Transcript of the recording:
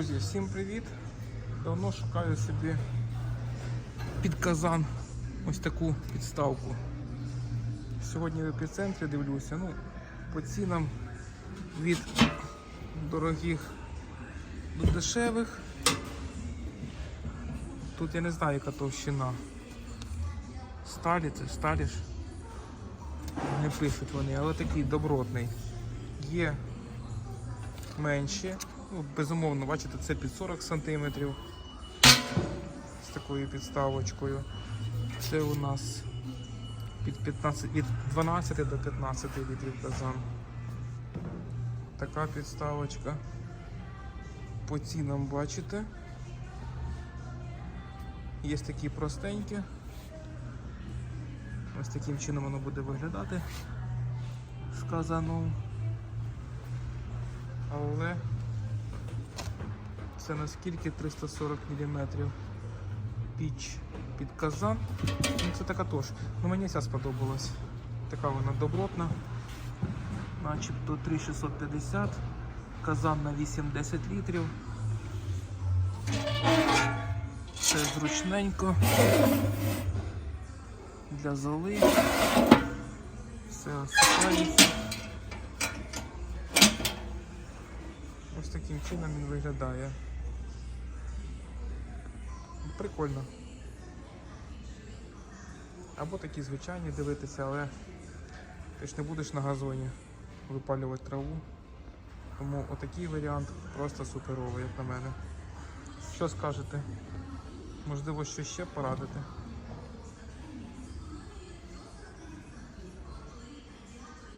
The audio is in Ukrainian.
Друзі, всім привіт! Давно шукаю собі під казан ось таку підставку. Сьогодні в епіцентрі дивлюся, ну, по цінам від дорогих до дешевих. Тут я не знаю, яка товщина. Сталі це сталі ж. Не пишуть вони, але такий добротний. Є менші. Безумовно, бачите, це під 40 см з такою підставочкою. Це у нас під 15, від 12 до 15 літрів казан. Така підставочка. По цінам бачите. Є такі простенькі. Ось таким чином воно буде виглядати з казаном. Але це наскільки 340 мм піч під казан. Ну, це така теж. Ну, мені ця сподобалась. Така вона добротна. Начебто 3650. Казан на 8-10 літрів. Це зручненько. Для золи. Все осипається. Ось таким чином він виглядає. Прикольно. Або такі звичайні дивитися, але ти ж не будеш на газоні випалювати траву. Тому отакий варіант просто суперовий, як на мене. Що скажете? Можливо, що ще порадити?